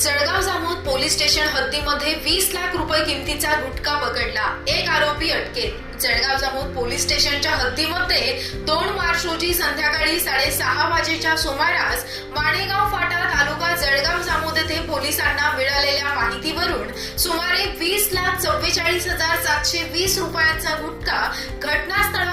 Jalgaon Jamod police station हद्दीमध्ये वीस लाख रुपये किमतीचा गुटखा पकडला. एक आरोपी अटकेत. जळगाव जामोद पोलीस स्टेशनच्या हद्दीमध्ये दोन मार्च रोजी संध्याकाळी साडेसहा वाजेच्या सुमारास माणेगाव फाटा तालुका जळगाव जामोद येथे पोलिसांना मिळालेल्या माहितीवरून सुमारे वीस लाख चव्वेचाळीस हजार सातशे वीस रुपयांचा गुटखा घटनास्थळ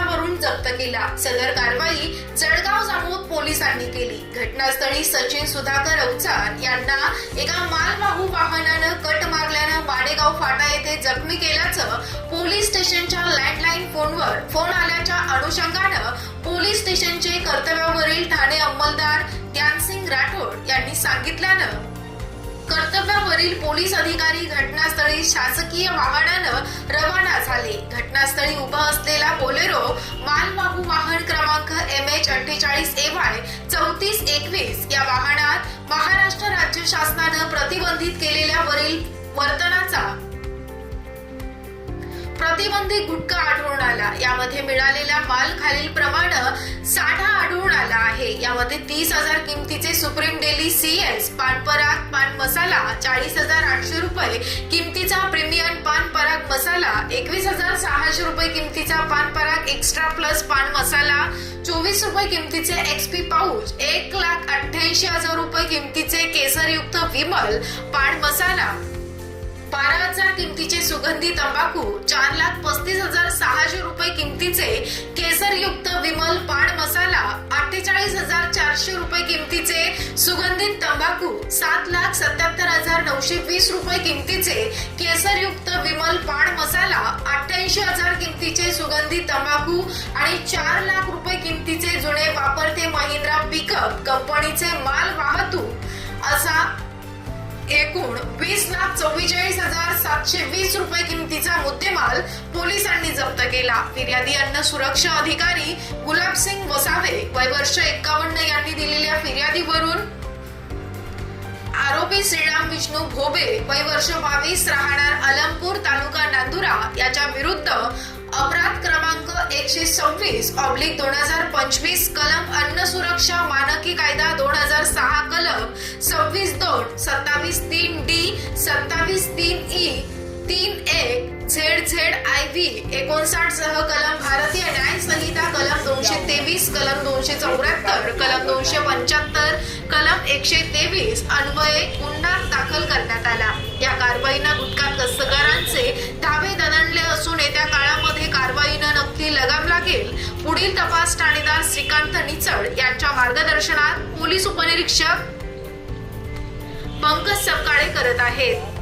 केला. सदर कारवाई जळगाव जामोद पोलिसांनी केली. घटनास्थळी सचिन सुधाकर अवचार यांना एका मालवाहू वाहनानं कट मारल्यानं वाडेगाव फाटा येथे जखमी केल्याचं पोलीस स्टेशनच्या लँडलाईन फोनवर फोन आल्याच्या अनुषंगानं पोलीस स्टेशनचे कर्तव्यावरील ठाणे अंमलदार ज्ञानसिंग राठोड यांनी सांगितल्यानं कर्तव्यावरील पोलीस अधिकारी घटनास्थळी शासकीय वाहनानं रवाना झाले. घटनास्थळी उभा असलेला बोलेरो मालवाहू वाहन क्रमांक एम एच अठ्ठेचाळीस ए वाय चौतीस एकवीस या वाहनात महाराष्ट्र राज्य शासनानं प्रतिबंधित केलेल्या वरील वर्तनाचा प्रतिबंधित गुटखा आढळून आला. यामध्ये मिळालेला माल खालील प्रमाणे साठा आढळून आला आहे. यामध्ये तीस हजार किमतीचे सुप्रीम डेली सीएस पान पराग पान मसाला चाळीस हजार आठशे रुपये किमतीचा प्रीमियम पान पराग मसाला एकवीस हजार सहाशे रुपये किमतीचा पान पराग एक्स्ट्रा प्लस पान मसाला चोवीस रुपये किमतीचे एक्सपी पाऊच एक लाख अठ्ठ्याऐंशी हजार रुपये किमतीचे केसरयुक्त विमल पान मसाला किमतीचे सुगंधी तंबाखू चार लाख पस्तीस हजार सहाशे रुपये किमतीचे केसरयुक्त विमल पान मसाला अठ्ठेचाळीस हजार चारशे रुपये किमतीचे सुगंधित तंबाखू सात लाख सत्याहत्तर हजार नऊशे वीस रुपये किमतीचे केसरयुक्त विमल पान मसाला अठ्ठ्याऐंशी हजार किमतीचे सुगंधित तंबाखू आणि चार लाख रुपये किमतीचे जुने वापरते महिंद्रा पिकअप कंपनीचे माल वाहतूक असा एकूण वीस लाख चव्वेचाळीस हजार सातशे वीस रुपये किमतीचा मुद्देमाल पोलिसांनी जप्त केला. फिर्यादी अन्न सुरक्षा अधिकारी गुलाबसिंग वसावे वय वर्ष एकावन्न यांनी दिलेल्या फिर्यादीवरून आरोपी श्रीराम विष्णू भोबे वय वर्ष बावीस राहणार अलमपूर तालुका नांदुरा याच्या विरुद्ध अपराध क्रमांक एकशे सव्वीस ऑब्लिक दोन हजार पंचवीस कलम अन्न सुरक्षा मानकी कायदा दोन हजार सहा कलम सव्वीस दोन सत्तावीस तीन डी सत्तावीस तीन ई तीन एक झेड झेड आय व्ही एकोणसाठ सह कलम भारतीय न्याय संहिता कलम दोनशे तेवीस कलम दोनशे चौऱ्याहत्तर कलम दोनशे पंच्याहत्तर कलम एकशे तेवीस अन्वये गुन्हा दाखल करण्यात आला. या कारवाईनं गुटखा तस्करांचे धावे दणंडले असून येत्या काळामध्ये कारवाईनं नक्की लगाम लागेल. पुढील तपास ठाणेदार श्रीकांत निचड यांच्या मार्गदर्शनात पोलीस उपनिरीक्षक पंकज सपकाळे करत आहेत.